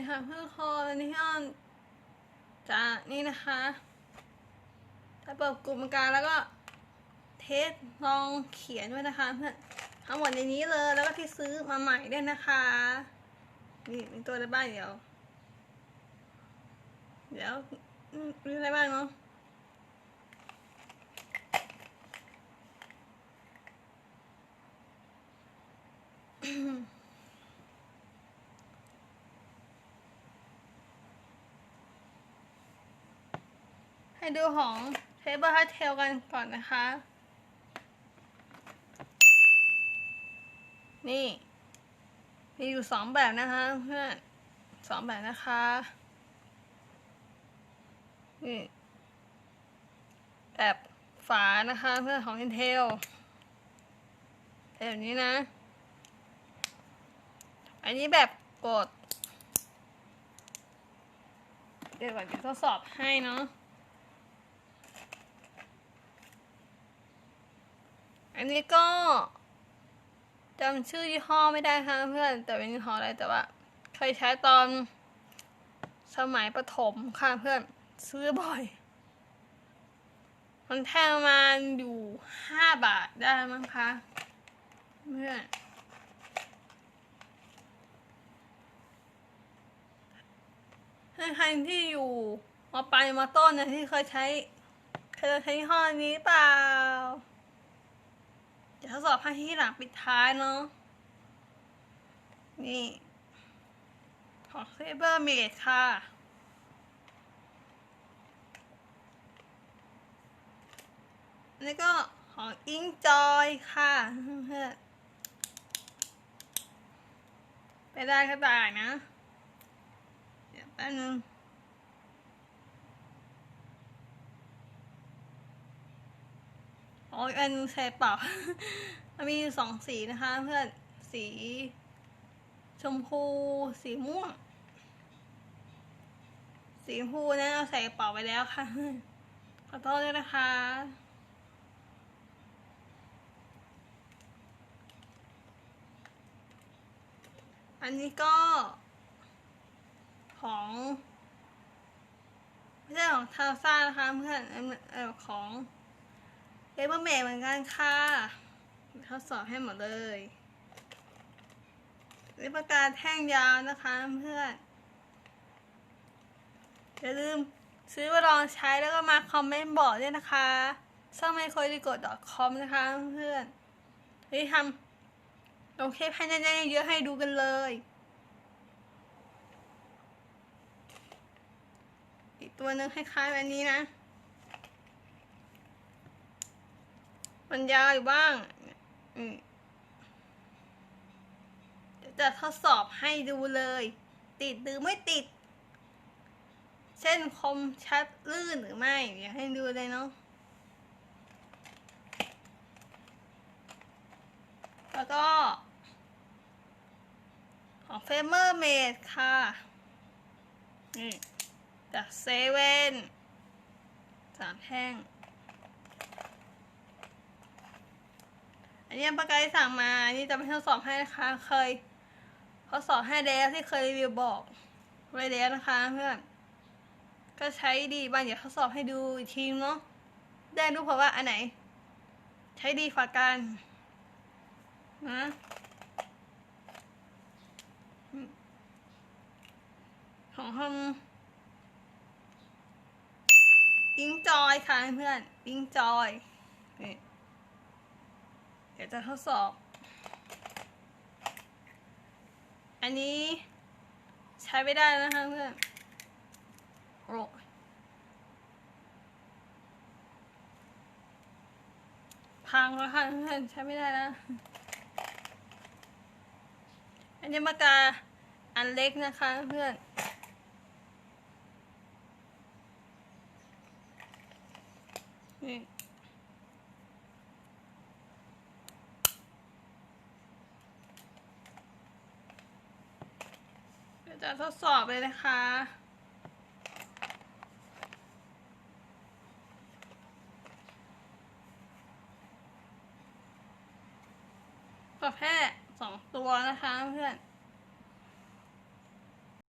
ดีค่ะเพื่อนคอวันนี้พี่อ้อนจะนี่นะคะจะเปิดกลุ่มการแล้วก็เทสลองเขียนด้วยนะคะเพื่อนทั้งหมดในนี้เลยแล้วก็ที่ซื้อมาใหม่ด้วยนะคะนี่มีตัวอะไรบ้างเดี๋ยว เดี๋ยวมีอะไรบ้างเนาะ ให้ดูของเทเบิลฮัทเทลกันก่อนนะคะ นี่ มีอยู่สองแบบนะคะเพื่อนสองแบบนะคะ นี่แบบฝานะคะเพื่อนของ Intel แบบนี้นะ อันนี้แบบกด เดี๋ยวก่อนจะทดสอบให้เนาะ อันนี้ก็จำชื่อยี่ห้อไม่ได้ค่ะเพื่อนแต่เป็นยี่ห้ออะไรแต่ว่าเคยใช้ตอนสมัยประถมค่ะเพื่อนซื้อบ่อย มันแทงมาอยู่ห้าบาทได้มั้งคะเพื่อนใครที่อยู่มาปลายมาต้นนะที่เคยใช้เคยใช้ยี่ห้อนี้เปล่า เดี๋ยวทดสอบให้ที่หลังปิดท้ายเนาะ นี่ ของเซเบอร์เมดค่ะนนี้ก็ของอิงจอยค่ะไปได้ก็ได้นะ เดี๋ยวแป๊บนึง อ้ยอันใช้เปล่ามันมีสองสีนะคะ เพื่อนสีชมพูสีม่วง สีชมพูนะเอาใส่เป๋าไปแล้วค่ะ ขอโทษด้วยนะคะ อันนี้ก็ ของไม่ใช่ของทาซ่านะคะเพื่อนอันเออของ เอเบอร์เมดเหมือนกันค่ะทดสอบให้หมดเลยนี่ประกาแท่งยาวนะคะเพื่อนอย่าลืมซื้อมาลองใช้แล้วก็มาคอมเมนต์บอกด้วยนะคะช่องไมโครดิโกด .com นะคะเพื่อนเฮ้ยทำลงเทปให้แน่ๆเยอะให้ดูกันเลยอีกตัวหนึงคล้ายๆแบบนี้นะ มันยาวอยู่บ้างอืจะทดสอบให้ดูเลย ติดหรือไม่ติดเช่นคมชัดลื่นหรือไม่เดี๋ยวให้ดูเลยเนาะแล้วก็ ของเฟเมอร์เมดค่ะนี่จากเซเว่นสามแท่ง อันนี้ปากกาที่สั่งมาอันนี้จะไปทดสอบให้นะคะ เคยทดสอบให้แล้วที่เคยรีวิวบอกไว้แล้วนะคะเพื่อนก็ใช้ดีบ้างเดี๋ยวทดสอบให้ดูอีกทีเนาะได้รู้เพราะว่าอันไหน ใช้ดีฝากันนะของห้องอิงจอยค่ะเพื่อนอิงจอย ดี๋ยวจะทดสอบ อันนี้ใช้ไม่ได้นะคะเพื่อนโอ้ยพังแล้วค่ะเพื่อนใช้ไม่ได้แล้วอันนี้ปากกาอันเล็กนะคะเพื่อนนี่ เดี๋ยว จะทดสอบเลยนะคะ ประเภทสองตัวนะคะเพื่อน